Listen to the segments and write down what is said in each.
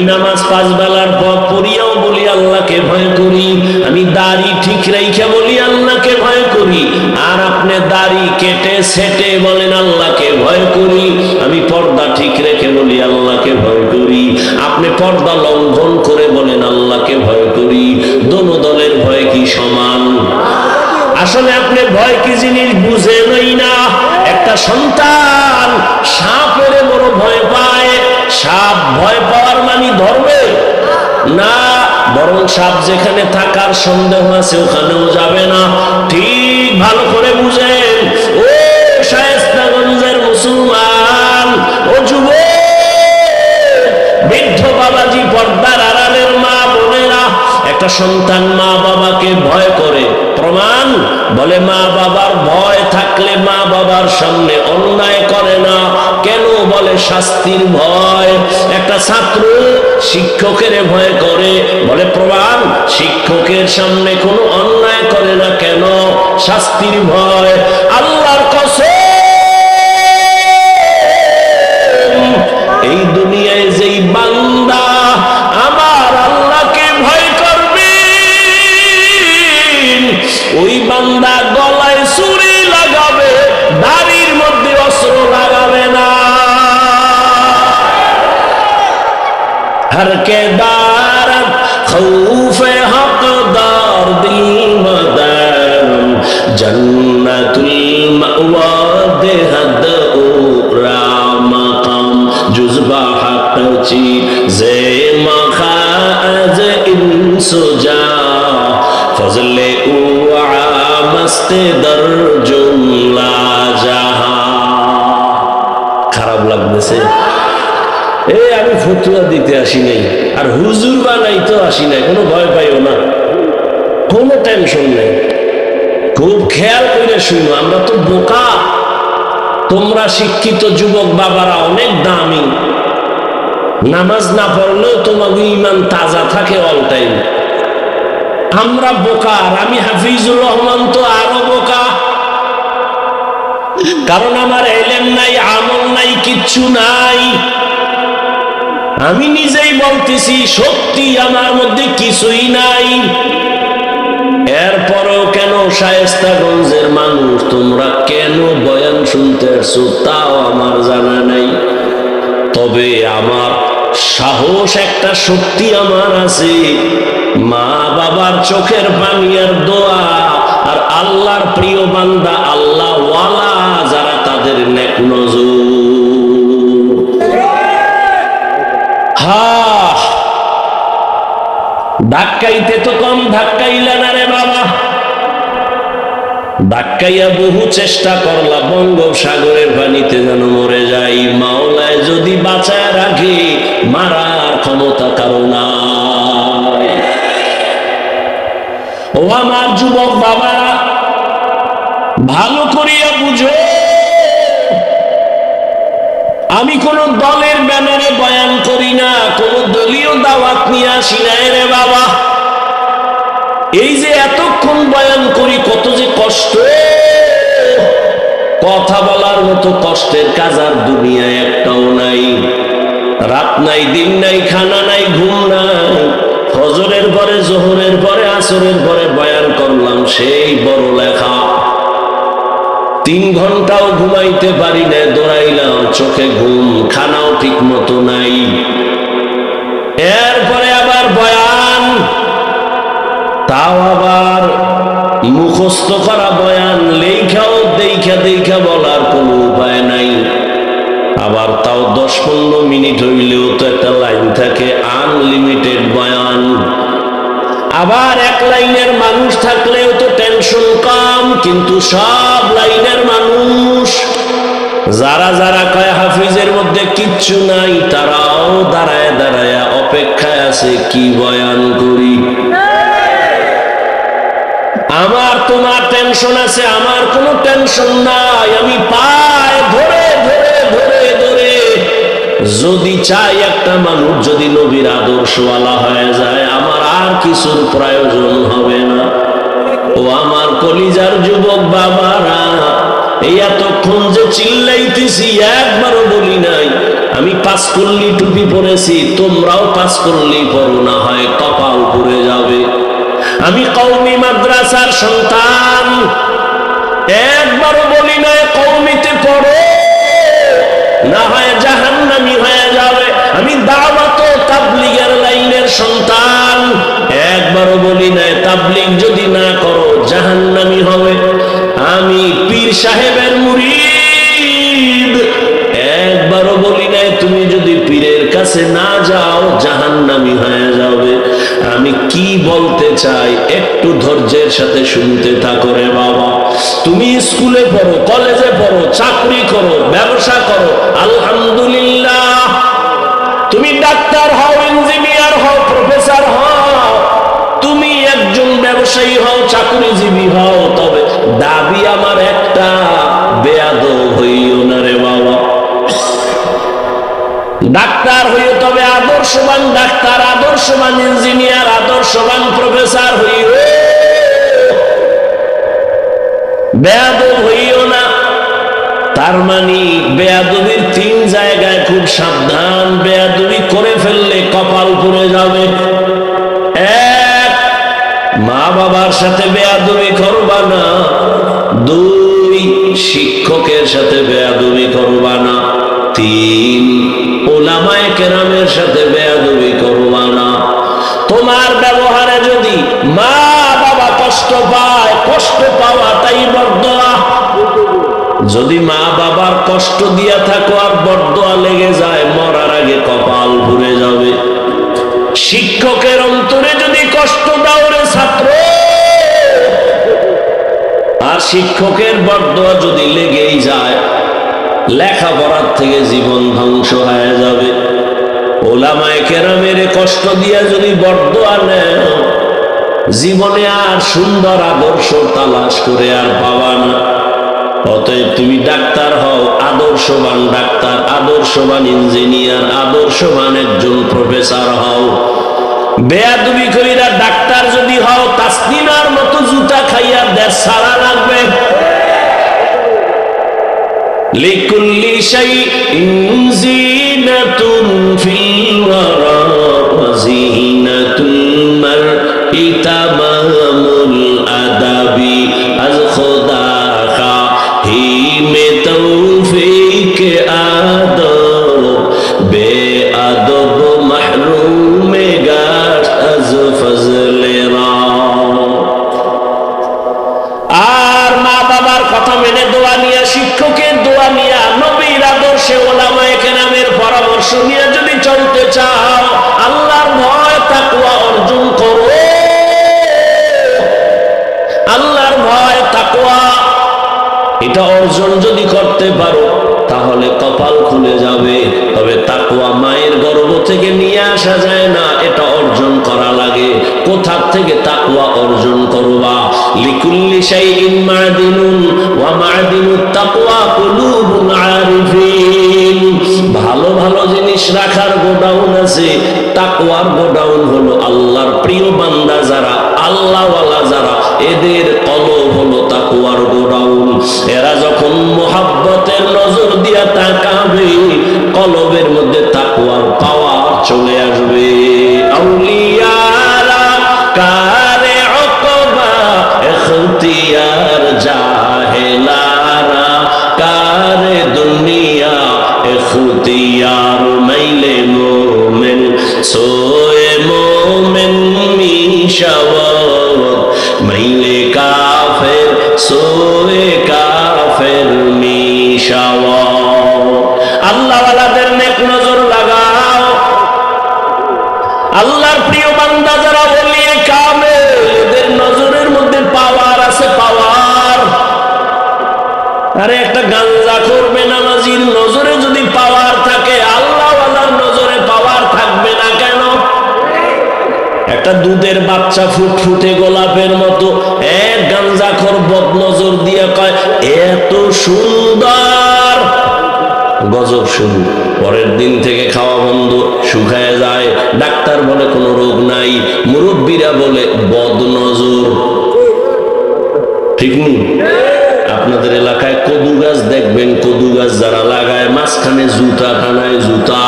আমি নামাজ পাঁচ বেলার পর পড়িয়াও বলি, আল্লাহকে ভয় করি। আমি দাড়ি ঠিক রেখে বলি, আল্লাহকে ভয় করি। আর আপনি দাড়ি কেটে সেটে বলেন, আল্লাহকে ভয় করি। আমি পর্দা ঠিক রেখে বলি, আল্লাহকে ভয় করি। আপনি পর্দা লঙ্ঘন করে বলেন, আল্লাহকে ভয় করি। দোনো দলের ভয় কি সমান? আসলে আপনি ভয় কি জিনিস বুঝেনই না? একটা সন্তান সাপের বড় ভয় পায় সাপ ভয় পাওয়ার মানে ধরবে? না, বরং সাপ যেখানে থাকার সন্দেহ আছে ওখানেও যাবে না। ঠিক ভালো করে বুঝেন। ও সায়স্তাগঞ্জের মুসলমান, ও যুব বৃদ্ধ বাবাজি পর্দার একটা সন্তান মা বাবাকে ভয় করে। প্রমাণ? বলে মা বাবার ভয় থাকলে মা বাবার সামনে অন্যায় করে না। কেন? বলে, শাস্তির ভয়। একটা ছাত্র শিক্ষকের ভয় করে। বলে, প্রমাণ? শিক্ষকের সামনে কোনো অন্যায় করে না কেন? শাস্তির ভয়। আল্লাহর কসম! এই দুনিয়ায় কে দারদ খৌফে হক দার দিল মদান জন্নাতুল মাওয়া দেহদ উরা মাকাম জুজবা হক চি জে মখাজ ইনসু জা ফজলে উআ মস্তে দর জুমলা। আসি নাই। আর হুজুর বানাই তো আসি নাই, কোনো ভয় পাইও না। কোনো টেনশন নেই। খুব খেয়াল করে শুনো, আমরা তো বোকা। তোমরা শিক্ষিত যুবক বাবারা অনেক দামি। নামাজ না পড়লেও তোমাকে ইমান তাজা থাকে অল টাইম আমরা বোকা, আর আমি হাফিজুর রহমান তো আরও বোকা। কারণ আমার এলেম নাই, আমল নাই, কিচ্ছু নাই। আমি নিজেই বলতেছি, সত্যি আমার মধ্যে কিছুই নাই। এরপরও কেন শায়েস্তাগঞ্জের মানুষ? তোমরা কেন বয়ান শুনতে তাও আমার জানা নাই। তবে আমার সাহস একটা শক্তি আমার আছে। মা বাবার চোখের পানি আর দোয়া আর আল্লাহর প্রিয় বান্দা আল্লাহ ওয়ালা যারা তাদের নেক নজর। হা ধাক্কাইতে তো কম ধাক্কাইলা না রে বাবা। ধাক্কাইয়া বহু চেষ্টা করলা, বঙ্গোপসাগরের পানিতে যেন মরে যাই। মাওলায় যদি বাঁচায় রাখে, মারার ক্ষমতা কারও নাই। ও আমার যুবক বাবা, ভালো করিয়া বুঝো। আমি কোন দলের বয়ান না দলীয় দাওয়াত নিয়ে আসি না রে বাবা। এই যে এতক্ষণ বয়ান করি, কত যে কষ্ট। কথা বলার মতো কষ্টের কাজ আর দুনিয়ায় একটাও নাই। রাত নাই, দিন নাই, খানা নাই, ঘুম নাই। ফজরের পরে, জোহরের পরে, আসরের পরে বয়ান করলাম সেই বড় লেখা। তিন ঘন্টাও ঘুমাইতে পারি না দৌড়াইলাম, চোখে ঘুম, খানাও ঠিক মতো নাই। এরপরে আবার বয়ান, তাও আবার মুখস্থ করা বয়ান, লেখাও দেখা দেখা বলার কোনো উপায় নাই। আবার তাও দশ পনেরো মিনিট হইলেও তো একটা লাইন থাকে আনলিমিটেড বয়ান। আবার এক লাইনের মানুষ থাকলেও তো টেনশন কম, কিন্তু সব লাইনের মানুষ, যারা যারা কয় হাফিজের মধ্যে কিচ্ছু নাই, তারাও দাঁড়ায় দাঁড়ায় আছে কি বয়ান করি? আমার তোমার টেনশন আছে, আমার কোনো টেনশন নাই। আমি পায় ধরে ধরে ধরে ধরে যদি চাই একটা মানুষ, যদি নবীর আদর্শওয়ালা হয়ে যায়, আমার আর কিছুর প্রয়োজন হবে না। ও আমার কলিজার যুবক বাবারা এই এতক্ষণ যে চিল্লাইতেছি, একবারও বলি নাই। আমি পাঁচ কল্লি টুপি পরেছি, তোমরাও পাঁচ কল্লি পরো, না হয় কপাল পরে যাবে। আমি কৌমি মাদ্রাসার সন্তান, একবারও বলি নাই কৌমিতে পড়ো, না হয় জাহান্নামি হয়ে যাবে। আমি দাওয়াত তাবলিগের লাইনের সন্তান, একবারও বলি নাই, তাবলিগ যদি একটু ধৈর্যের সাথে শুনতে থাকো রে বাবা। তুমি স্কুলে পড়ো, কলেজে পড়ো, চাকরি করো, ব্যবসা করো, আলহামদুলিল্লাহ। তুমি ডাক্তার হও, ইঞ্জিনিয়ার হও, প্রফেসর হও। তুমি একজন ব্যবসায়ী হও, চাকরিজীবী হও, তবে দাবি আমার একটা বেয়াদ ডাক্তার হইও তবে আদর্শবান, ডাক্তার আদর্শবান, ইঞ্জিনিয়ার আদর্শবান, প্রফেসর হইও। বেয়াদ হইও না। তার মানে বেয়াদবির তিন জায়গায় খুব সাবধান, বেয়াদবি করে ফেললে কপাল পড়ে যাবে। এক মা বাবার সাথে বেয়াদবি করবা না। দুই, শিক্ষকের সাথে বেয়াদবি করবা না। তিন ওলামায় কেরামের সাথে বেয়াদবি করবা না। তোমার ব্যবহারে যদি মা বাবা কষ্ট পায়, কষ্ট পাওয়াটাই বরদোয়া যদি মা বাবার কষ্ট দিয়া থাকো আর বরদোয়া লেগে যায়, মরার আগে কপাল ভরে যাবে। শিক্ষকের অন্তরে যদি কষ্ট দাও রে ছাত্র, আর শিক্ষকের বরদোয়া যদি লেগেই যায় লেখাপড়ার থেকে জীবন ধ্বংস হয়ে যাবে। ওলামায় কেরামের কষ্ট দিয়া যদি বরদোয়া নেও, জীবনে আর সুন্দর আদর্শ তালাশ করে আর পাবা না। অতএব তুমি ডাক্তার হও, আদর্শবান ডাক্তার, আদর্শবান ইঞ্জিনিয়ার, আদর্শবান একজন প্রফেসর হও। বেয়াদবি কইরা ডাক্তার যদি হও তাসলিমার মতো জুতা খাইয়া দেশ সারা লাগবে। لكل شيء زينة في الورى وزينة المرء تمام الأدب از خدا অর্জন করো আল্লাহর ভয় তাকুয়া এটা অর্জন যদি করতে পারো, তাহলে কপাল খুলে যাবে। তবে তাকুয়া মায়ের গর্ভ থেকে নিয়ে আসা যায় না, এটা অর্জন করা লাগে। কোথার থেকে তাকুয়া অর্জন করবা? লিকুল্লি শাইইন মাদিনুন, ওয়া মাদিনুত তাকওয়া কুলুবুল আরিফিন। ভালো ভালো জিনিস রাখার গোডাউন আছে, তাকওয়ার গোডাউন হলো আল্লাহর প্রিয় বান্দা যারা, আল্লাহওয়ালা যারা, এদের কলব হলো তাকুয়ার গোডাউন। এরা যখন মোহাব্বতের নজর দিয়া তাকাবে, কলবের মধ্যে তাকুয়ার পাওয়ার চলে আসবে। আউলিয়ারা কারে অকবা এখতিয়ার জাহেলারা বাচ্চা ফুটফুটে গোলাপের মতো, এক গাঞ্জাখর বদ নজর দিয়ে কয়, এত সুন্দর। গজব শুরু পরের দিন থেকে খাওয়া বন্ধ, শুকায় যায়, ডাক্তার বলে কোনো রোগ নাই, মুরব্বীরা বলে বদ নজর ঠিক নেই? আপনাদের এলাকায় কদু গাছ দেখবেন, কদু গাছ যারা লাগায়, মাঝখানে জুতা টানায় জুতা।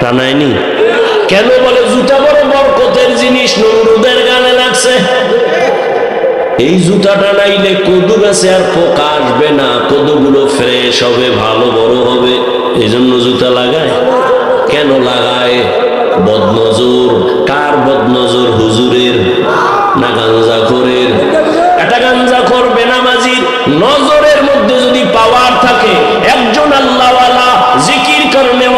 টানায়নি? কেন বলে, জুতা বড় বরকতের জিনিস, নমরুদের গানে লাগছে। এই জুতা টানাইলে কদু গাছে আর পোকা আসবে না, কদুগুলো ফ্রেশ হবে, ভালো বড় হবে। এই জন্য জুতা লাগায়। কেন লাগায়? বদনজর। কার বদনজর? হুজুরের না গাঞ্জা খোরের? একটা গাঞ্জা খোর বেনামাজির নজরের মধ্যে যদি পাওয়ার থাকে, একজন আল্লাহওয়ালা জিকির করনেওয়ালা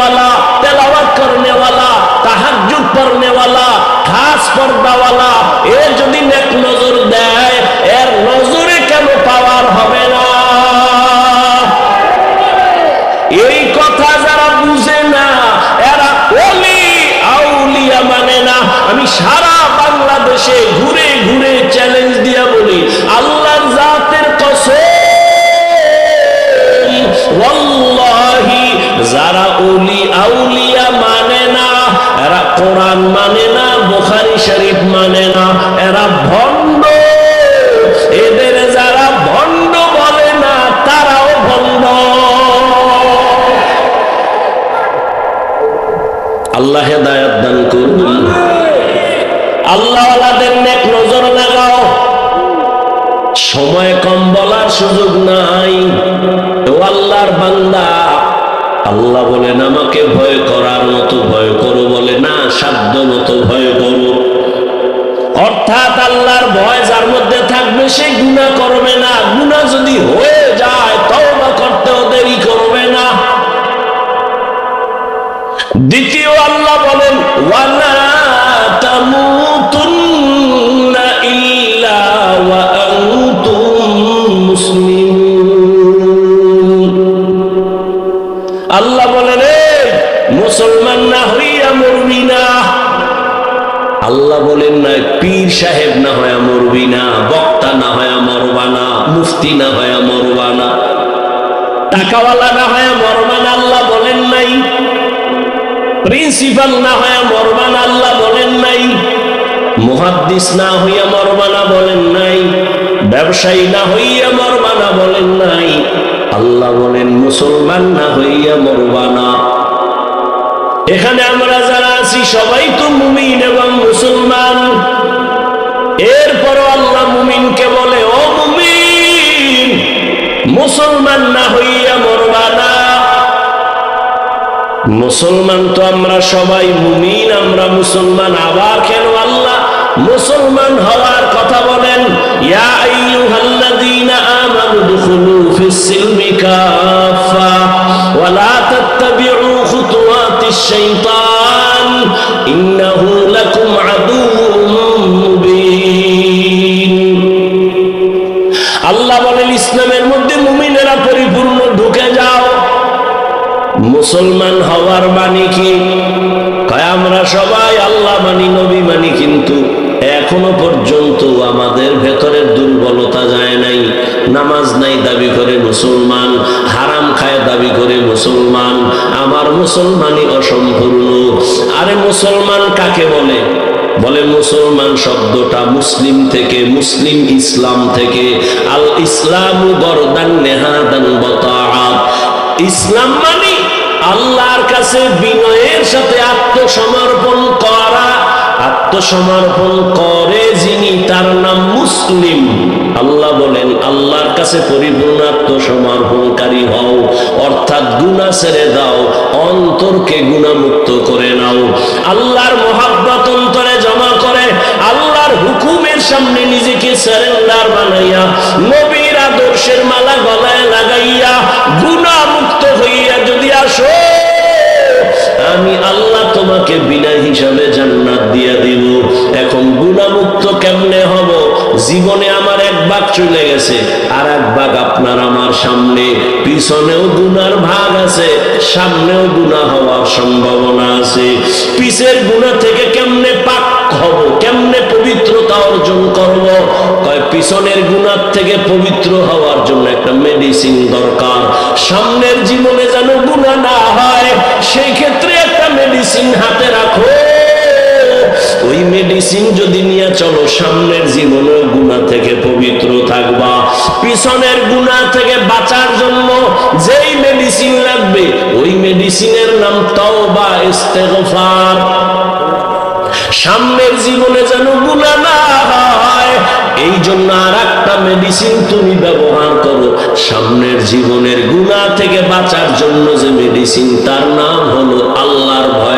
পড়নেওয়ালা খাস পর্দাওয়ালা, এ যদি নেক নজর দেয়, এর নজরে কেন পাওয়ার হবে না? এই কথা যারা বুঝে না, এরা অলি আউলিয়া মানে না। আমি সারা বাংলাদেশে ঘুরে ঘুরে চ্যালেঞ্জ দিয়া বলি, আল্লাহর জাতের কসম যারা না এরা কোরআন মানে না, বুখারী শরীফ মানে না, এরা ভণ্ড। এদের যারা ভণ্ড বলে না, তারাও ভণ্ড। আল্লাহ হেদায়াত দান করুন। আল্লাহ নেক নজর লাগাও। সময় কম বলার সুযোগ নাই। ও আল্লাহর বান্দা আল্লাহ বলেন, আমাকে ভয় করার মতো ভয় করো বলে, না, সাধ্য মতো ভয় করো। অর্থাৎ আল্লাহর ভয় যার মধ্যে থাকবে, সে গুণা করবে না। গুণা যদি হয়ে যায়, তওবা করতেও দেরি করবে না। দ্বিতীয় আল্লাহ বলেন বলেন না পীর সাহেব না হয়া মরবি না বক্তা না হয়া মরবা না মুফতি না হয়া মরবা না টাকাওয়ালা না হয়া মরবা না আল্লাহ বলেন নাই। প্রিন্সিপাল না হইয়া মরবান আল্লাহ বলেন নাই। মুহাদ্দিস না হইয়া মরবানা বলেন নাই। ব্যবসায়ী না হইয়া মরবানা বলেন নাই। আল্লাহ বলেন, মুসলমান না হইয়া মরবানা এখানে আমরা যারা আছি, সবাই তো মুমিন এবং মুসলমান এরপরও আল্লাহ মুমিনকে বলে, ও মুমিন, মুসলমান না হইয়া মরবানা মুসলমান তো আমরা সবাই মুমিন, আমরা মুসলমান, আবার কেন আল্লাহ মুসলমান হওয়ার কথা বলেন? ইয়া আইয়ুহাল্লাযীনা আমানু দুখুলু ফিস সিলমি কাফা ওয়া লা তাত্তাবি'ু খুতুওয়াতিশ শাইতান। আল্লাহ বলেন, ইসলামের মধ্যে মুমিনেরা পরিপূর্ণ, ঢুকে যাও। মুসলমান হওয়ার মানে কি? আমরা সবাই আল্লাহ মানি, নবী মানি, কিন্তু এখনও পর্যন্ত আমাদের ভেতরের দুর্বলতা যায় নাই, নামাজ নাই, দাবি করে মুসলমান। মুসলমানই অসম্পূর্ণ। আরে মুসলমান কাকে বলে? বলে মুসলমান শব্দটা মুসলিম থেকে, মুসলিম ইসলাম থেকে। আল ইসলাম ইসলাম মানে আল্লাহর কাছে বিনয়ের সাথে আত্মসমর্পণ করা। আত্মসমর্পণ করে যিনি তার নাম মুসলিম। আল্লাহ বলেন, আল্লাহর কাছে পরিপূর্ণ আত্মসমর্পণকারী হও, অর্থাৎ গুণা ছেড়ে দাও, অন্তরকে গুণামুক্ত করে নাও। আল্লাহর মহাব্বত অন্তরে জমা করে, আল্লাহর হুকুমের সামনে নিজেকে সারেন্ডার বানাইয়া, নবীর আদর্শের মালা গলায় লাগাইয়া গুণামুক্ত হইয়া যদি আসো, আমি আল্লাহ তোমাকে বিনা হিসাবে জীবনে আমার এক ভাগ চলে গেছে, আর এক ভাগ আপনার আমার সামনে। পিছনেও গুনার ভাগ আছে, সামনেও গুণা হওয়ার সম্ভাবনা আছে। পিছের গুণা থেকে কেমনে পাক হব, কেমনে পবিত্রতা অর্জন করব? কয়, পিছনের গুণার থেকে পবিত্র হওয়ার জন্য একটা মেডিসিন দরকার। সামনের জীবনে যেন গুণা না হয়, সেই ক্ষেত্রে একটা মেডিসিন হাতে রাখো। ওই মেডিসিন যদি নিয়ে চলো, সামনের জীবনে গুণা থেকে পবিত্র থাকবা। পিছনের গুণা থেকে বাঁচার জন্য যেই মেডিসিন লাগবে, ওই মেডিসিনের নাম তওবা, ইস্তেগফার। সামনের জীবনে যেন গুণা না হয় এই জন্য আর একটা মেডিসিন তুমি ব্যবহার করো। সামনের জীবনের গুণা থেকে বাঁচার জন্য যে মেডিসিন তার নাম হলো আল্লাহর ভয়।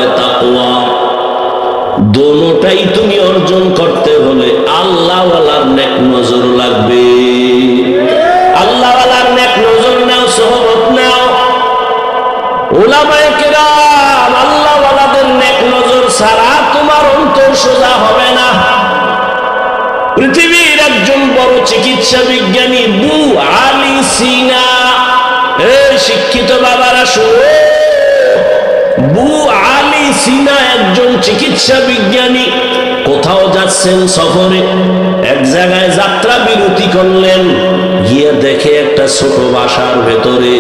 দোনোটাই তুমি অর্জন করতে হলে আল্লাহওয়ালার নেক নজর লাগবে। আল্লাহওয়ালার নেক নজর নাও সহবত নাও। ওলামায়ে কেরাম, আল্লাহওয়ালাদের নেক নজর ছাড়া তোমার অন্তর সোজা হবে না। পৃথিবীর একজন বড় চিকিৎসা বিজ্ঞানী বু আলী সিনা। শিক্ষিত বাবারা, শুনো। সিনা একজন চিকিৎসা বিজ্ঞানী কোথাও যাচ্ছেন সফরে, এক জায়গায় যাত্রা বিরতি করলেন, গিয়ে দেখে একটা ছোট বাসার ভেতরে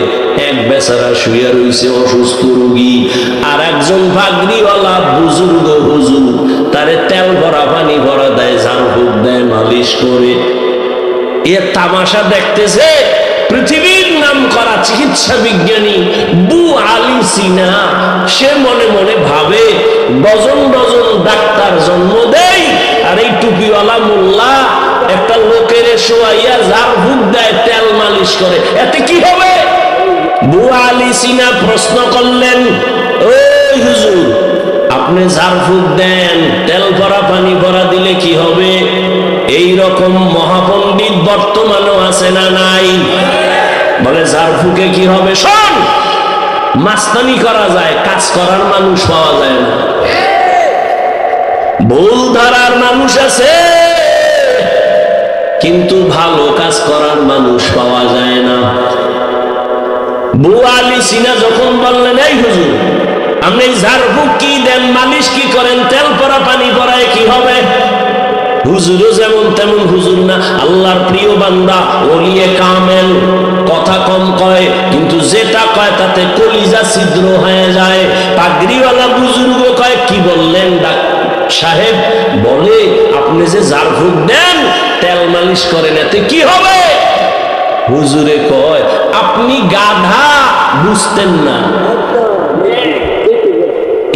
এক বেচারা শুয়ে রইছে অসুস্থ রোগী আর একজন ভাগরিওয়ালা বুজুর্গ হুজুর, তারে তেল ভরা পানি ভরা দেয় ঝাড়ফুঁক দেয়, মালিশ করে। এ তামাশা দেখতেছে পৃথিবীর করা চিকিৎসা বিজ্ঞানী বু আলী সিনা সে মনে মনে ভাবে, ডজন ডজন ডাক্তার জন্ম দেয়, আর এই টুপিওয়ালা মোল্লা একটা লোকের শোয়াইয়া ঝাড় ফুক দেয় তেল মালিশ করে। এতে কি হবে? বু আলী সিনা প্রশ্ন করলেন, ওই হুজুর, আপনি ঝাড়ফুঁক দেন, তেল ভরা পানি ভরা দিলে কি হবে? এই রকম মহাপণ্ডিত বর্তমানেও আছে না নাই? বলে ঝাড়ফুঁকে কি হবে শোন, মাস্তানি করা যায়, কাজ করার মানুষ পাওয়া যায় না। ভুল ধারার মানুষ আছে, কিন্তু ভালো কাজ করার মানুষ পাওয়া যায় না। বউ আলী সিনা যখন বললেন, এই হুজুর, আপনি ঝাড়ফুক কি দেন, মালিশ কি করেন, তেল পরা পানি পরায় কি হবে? হুজুরও যেমন তেমন হুজুর না, আল্লাহর প্রিয় বান্দা ওলিয়ে কামেল, কথা কম কয়, কিন্তু যেটা কয় তাতে কলিজা ছিদ্র হয়ে যায়। পাগড়িওয়ালা বুজুর্গ কয়, কি বললেন ডাক সাহেব বলে, আপনি যে ঝাড়ফুঁক দেন, তেল মালিশ করেন, এতে কি হবে? হুজুরে কয়, আপনি গাধা, বুঝতেন না।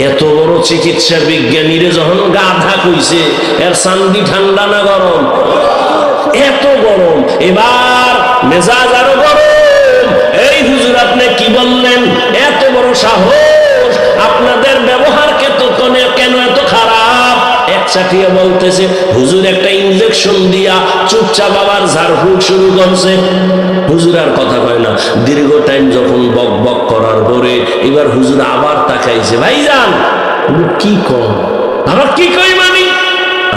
এত বড় চিকিৎসা বিজ্ঞানীরে যখন গাধা কইছে, এর সান্দি ঠান্ডা না গরম? এত গরম। এবার মেজাজ আরও গরম। এই হুজুর আপনি কি বললেন? এত বড় সাহস। আপনাদের ব্যবহার কেন এত খারাপ? এক চাটিয়ে বলতেছে, হুজুর, একটা ইঞ্জেকশন দিয়া চুপচাপ আবার ঝাড়ফুঁক শুরু করছে। হুজুর আর কথা কয় না। দীর্ঘ টাইম যখন বক বক করার পরে এবার হুজুর আবার তাকাইছে, ভাইজান কি কম আবার কি কই মানি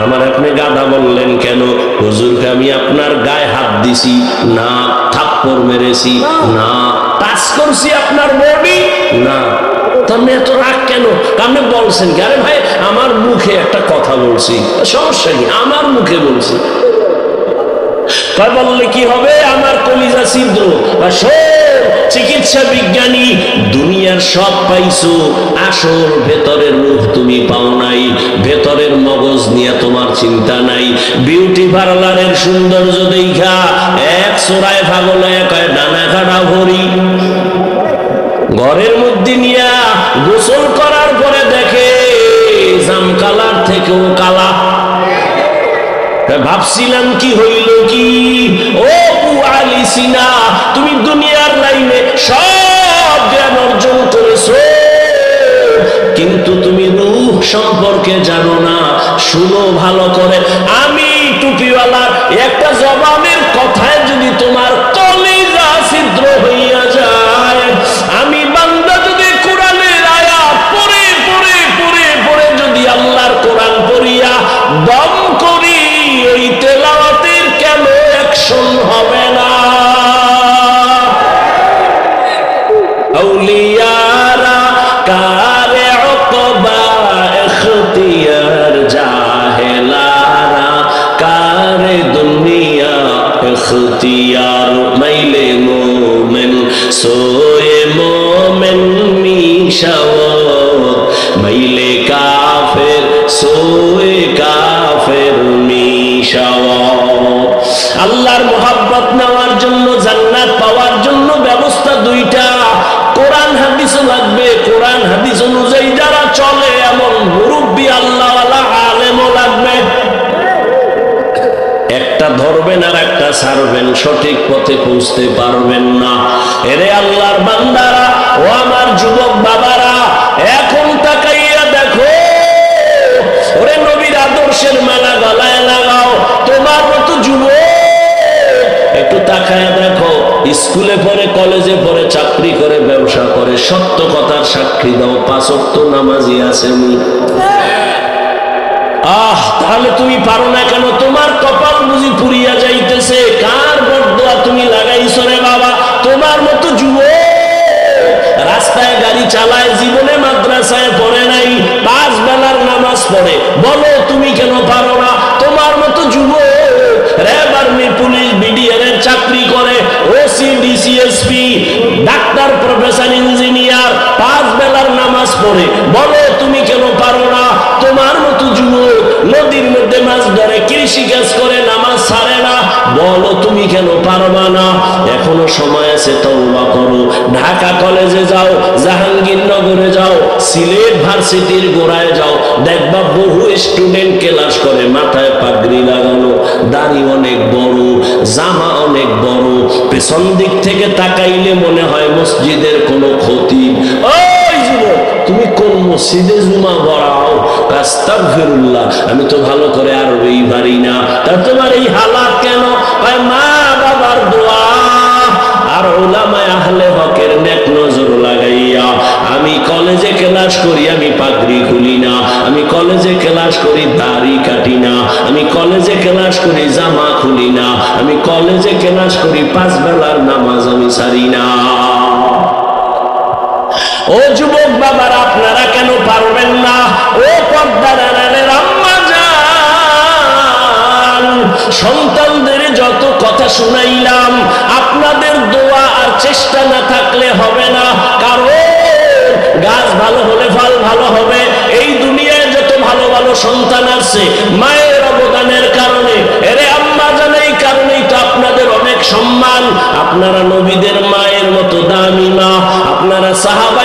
আমার আপনি গাদা বললেন কেন? হুজুরকে আমি আপনার গায়ে হাত দিছি, না থাপ্পড় মেরেছি, না টাচ করছি আপনার বডি, না তাহলে এত রাগ কেন? আপনি বলছেন কি? আরে ভাই, আমার মুখে একটা কথা বলছি। সমস্যা কি? আমার মুখে বলছি। কয় বললে কি হবে? আমার কলিজা ছিদ্র। চিকিৎসা বিজ্ঞানী, দুনিয়ার সব পাইছো। আসল ভেতরের রূপ তুমি পাও নাই। ভেতরের মগজ নিয়ে তোমার চিন্তা নাই। বিউটি পার্লারের সৌন্দর্য দেখা এক সোরায় ভাগলে কয় ডানা কাটা ভরি। ঘরের মধ্যে নিয়া গোসল করার পরে দেখে জাম কালার থেকেও কালা। ভাবছিলাম কি হইল কি? ও আলি সিনা, তুমি দুনিয়ার লাইনে সব জ্ঞান অর্জন করেছ। কিন্তু তুমি রূহ সম্পর্কে জানো না, শুনো ভালো করে। আমি টুপিওয়ালার একটা জবানের কথায় যদি তোমার এখতিয়ার মাইলে মোমেন, সোয়ে মোমেন মিশাওয়াত মাইলে কাফের, সোয়ে কাফের মিশাওয়া আল্লাহর মোহাব্বত নেওয়ার জন্য, জান্নাত পাওয়ার জন্য ব্যবস্থা দুইটা। কোরআন হাদিসও লাগবে। কোরআন, হাদিস অনুযায়ী যারা চলে, এমন মুরব্বী আল্লাহ ধরবেন আর একটা ছাড়বেন, সঠিক পথে পৌঁছতে পারবেন না। এরে আল্লাহর বান্দারা, ও আমার যুবক বাবারা, এখন তাকাইয়া দেখো, ওরে নবীর আদর্শের মালা গলায় লাগাও, তোমার মতো যুবক। একটু তাকায় দেখো, স্কুলে পড়ে, কলেজে পড়ে, চাকরি করে, ব্যবসা করে, সত্য কথার সাক্ষী দাও পাঁচক্ত নামাজি আসেনি আহ, তাহলে তুমি পারো না কেন? তোমার কপাল বুঝি পুরিয়া যাইতেছে। কার বদয়া তুমি লাগাইছো রে বাবা? তোমার মতো যুব রাস্তায় গাড়ি চালায়, জীবনে মাদ্রাসায় পড়ে নাই, পাঁচ বেলার নামাজ পড়ে। বলো, তুমি কেন পারো না? তোমার মতো যুব পুলিশ চাকরি করে OC DCSP doctor, professor, engineer, পাঁচ বেলার নামাজ পড়ে। বলো, তুমি কেন পারো না? তোমার নদীর মধ্যে মাছ ধরে, কৃষি কাজ করে, নামাজ ছাড়ে না। বলো, তুমি কেন পারবা না? এখনও সময় আছে, তওবা করো। ঢাকা কলেজে যাও, জাহাঙ্গীরনগরে যাও, সিলেট ভার্সিটির গোড়ায় যাও। দেখবা বহু স্টুডেন্ট ক্লাস করে, মাথায় পাগড়ি লাগানো। দাড়ি অনেক বড়, জামা অনেক বড়। পেছন দিক থেকে তাকাইলে মনে হয় মসজিদের কোনো ক্ষতি ওই যুবক তুমি কোন মসজিদে জুমা পড়াও আস্তাগফিরুল্লাহ, আমি তো ভালো করে আরবি পারি না। তা তোমার এই হালাত কেন? মা বাবার দোয়া। আর ওলামায় আহলে হকের নেক নজর লাগাইয়া, আমি কলেজে ক্লাস করি, আমি পাগড়ি খুলি না। আমি কলেজে ক্লাস করি, দাড়ি কাটি না। আমি কলেজে ক্লাস করি, জামা খুলি না। আমি কলেজে ক্লাস করি, পাঁচ বেলার নামাজ আমি সারি না। ও যুবক বাবারা, আপনারা পারবেন না। ও পর্দার আম্মা যান সন্তানদের যত কথা শুনাইলাম, আপনাদের দোয়া আর চেষ্টা না থাকলে হবে না। কারণ গাছ ভালো হলে ফল ভালো হবে। এই দুনিয়ায় যত ভালো ভালো সন্তান আছে, মায়ের অবদানের কারণে, এরে আম্মা জান এই কারণেই তো আপনাদের অনেক সম্মান। আপনারা নবীদের মায়ের মতো দামি মা, আপনারা সাহাবায়ে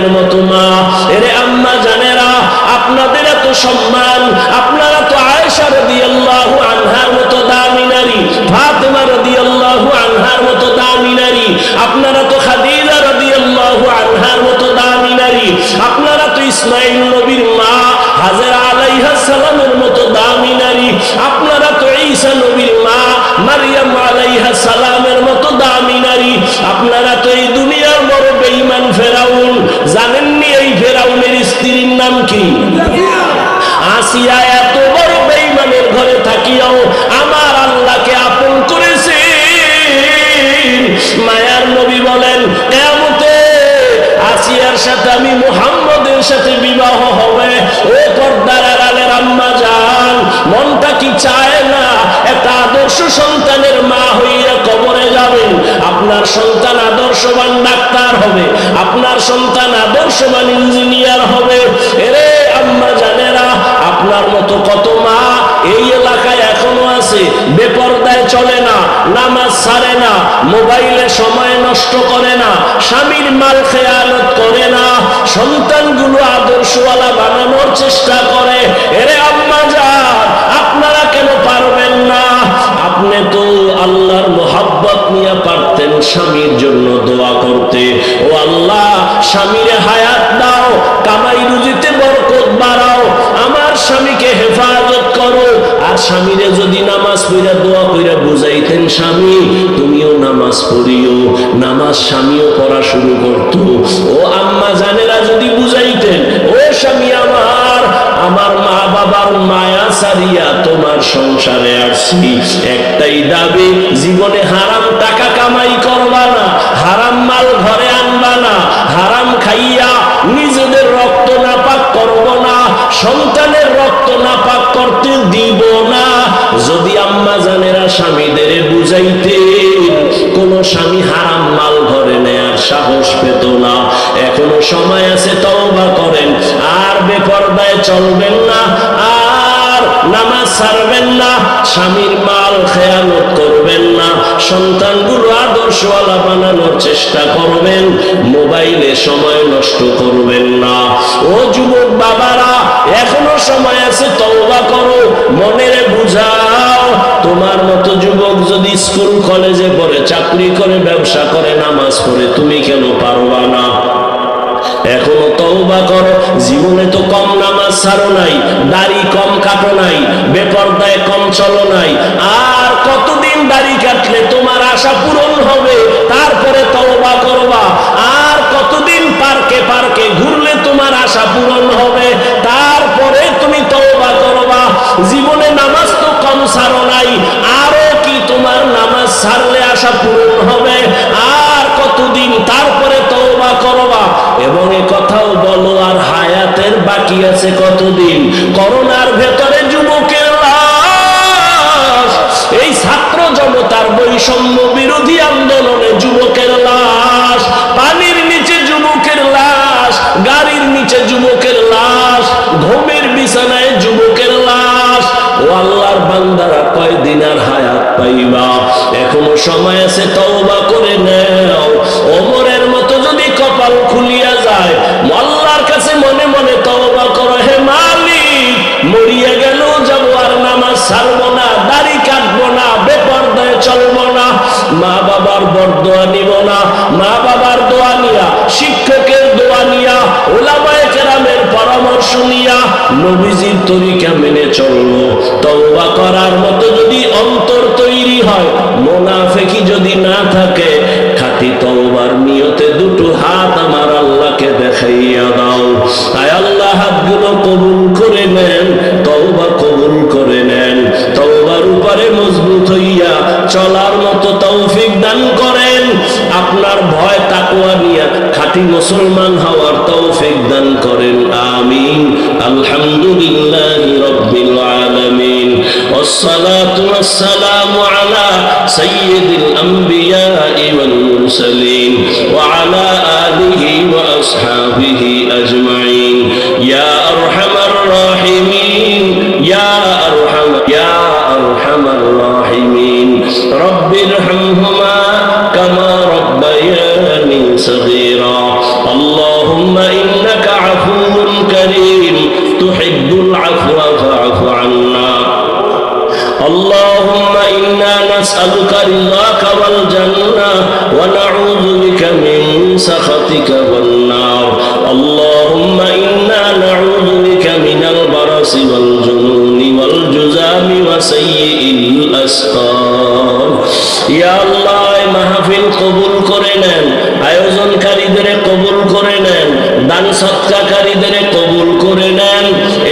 মায়ের মতো মা। এরে আম্মা জানেরা, আপনাদের এত সম্মান, আপনারা তো আয়েশা রাদিয়াল্লাহু আনহার মতো দামি নারী, ফাতেমা রাদিয়াল্লাহু আনহার মতো দামি নারী, আপনারা তো খাদিজা রাদিয়াল্লাহু আনহার মতো দামি নারী, আপনারা তো ইসমাইল নবীর মা, হাজরা আলাইহা সালামের মতো দামি নারী, আপনারা তো ঈসা নবীর মা, মারিয়াম আলাইহা সালামের মতো দামি নারী, আপনারা তো এই দুনিয়ার ফেরাউন, জানেননি এই ফেরাউনের স্ত্রীর নাম কি? আসিয়া এত বড় বেঈমানের ঘরে থাকিয়াও আমার আল্লাহকে আপন করেছে। মায়ার নবী বলেন কেমতে আসিয়ার সাথে আমি মুহাম্মদের সাথে বিবাহ হবে। ও পর্দার আড়ালের আম্মা যান মনটা কি চায় না? একটা আদর্শ সন্তানের মা হইয়া কবরে যাবেন আপনার সন্তান আদর্শবান ডাক্তার হবে, আপনার সন্তান আদর্শবান ইঞ্জিনিয়ার হবে। এরে আম্মা জানেরা, আপনার মতো কত মা এই এলাকায় এখনও আছে, বেপরদায় চলে না, নামাজ ছাড়ে না, মোবাইলে সময় নষ্ট করে না, স্বামীর মাল খেয়ালত করে না, সন্তানগুলো আদর্শওয়ালা বানানোর চেষ্টা করে। এরে আম্মা যান আপনারা কেন পারবেন না? আপনি তো আল্লাহর মোহাব্বত নিয়ে পারতেন স্বামীর জন্য দোয়া করতে। ও আল্লাহ, স্বামীরে হায়াত দাও, কামাই রুজিতে বরকত বাড়াও, আমার স্বামীকে হেফাজত করো। আর স্বামীরে যদি নামাজ পড়া দোয়া কইরা বুঝাইতেন, স্বামী, তুমিও নামাজ পড়িও। নামাজ স্বামীও পড়া শুরু করতো। ও আম্মা জানেরা যদি বুঝাইতেন, ও স্বামী আমার বাবার মায়া সারিয়া তোমার সংসারে আসছি। একটাই দাবি, জীবনে হারাম টাকা কামাই করবা না, হারাম মাল ঘরে আনবা না, হারাম খাইয়া নিজেদের রক্ত নাপাক করব না, সন্তানের রক্ত নাপাক করতে দিব না। যদি আম্মা জানেরা স্বামীদের বুঝাইতে কোন স্বামী হারাম মাল ঘরে নেয়ার সাহস পেত না। এখনও সময় আছে, তওবা করেন। আর বেপরদায় চলবেন না, আর নামাজ ছাড়বেন না, স্বামীর মাল খেয়ালত করবেন না। সন্তানগুলো আদর্শওয়ালা বানানোর চেষ্টা করবেন, মোবাইলে সময় নষ্ট করবেন না। ও যুবক বাবারা, এখনও সময় আছে, তওবা করো, মনের বুঝাও তোমার মতো যুবক যদি স্কুল, কলেজে পড়ে, চাকরি করে, ব্যবসা করে, নামাজ পড়ে, তুমি কেন পারবা না? এখনও তওবা করো। জীবনে তো কম নামাজ ছাড়ো নাই, দাড়ি কম কাটো নাই, বেপরদায় কম চলো নাই। আর কতদিন দাড়ি কাটলে তোমার আশা পূরণ হবে? তারপরে তওবা করবা। আর কতদিন পার্কে পার্কে ঘুরলে তোমার আশা পূরণ হবে? তারপরে তুমি তওবা করবা। জীবনে নামাজ তো কম ছাড়ো নাই, আরও কি তোমার নামাজ ছাড়লে আশা পূরণ হবে? আর কতদিন তারপরে তওবা করবা এবং এ কথাও বলো, আর হায়াতের বাকি আছে কতদিন? করোনার ভেতরে যুবকের লাশ, এই ছাত্র জনতার বৈষম্য বিরোধী আন্দোলনে কয়দিন আর হায়াত পাইবা। এখনও সময় আছে, তওবা করে নাও। ওমরের মতো যদি কপাল খুলিয়া যায় কাছে মনে মনে তওবা করো, হে মালিক, মরিয়া গেল যাব আর নামাজ ছাড়বো না, দাড়ি কাটবো না, বেপরদায় চলবো না, মা বাবার বরদোয়া নিব না, মা বাবার দোয়া নিয়া, শিক্ষকের দোয়া নিয়া কেরামের পরামর্শ নিয়া নবীজির তরিকা মেনে চলবো। তওবা করার মতো যদি অন্তর তৈরি হয় মোনাফেকি نسألك رضاك والجنة ونعوذ بك من سخطك والنار اللهم إنا نعوذ بك من البرص والجنون والجزام وسيء الأسقام يا الله মাহফিল কবুল করে নেন আয়োজনকারীদের কবুল করে নেন দান সৎকারীদের কবুল করে নেন,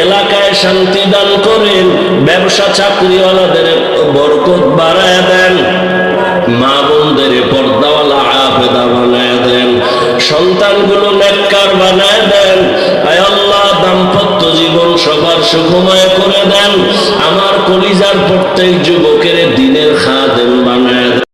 এলাকায় শান্তি দান করেন, ব্যবসা চাকরিওয়ালাদের বরকত বাড়ায় দেন, মা বোনদের পর্দাওয়ালা আবেদা বানায় দেন, সন্তানগুলো নেককার বানায় দেন, আয় আল্লাহ দাম্পত্য জীবন সবার সুখময় করে দেন, আমার কলিজার প্রত্যেক যুবকের দিনের খাদেম বানায় দেন।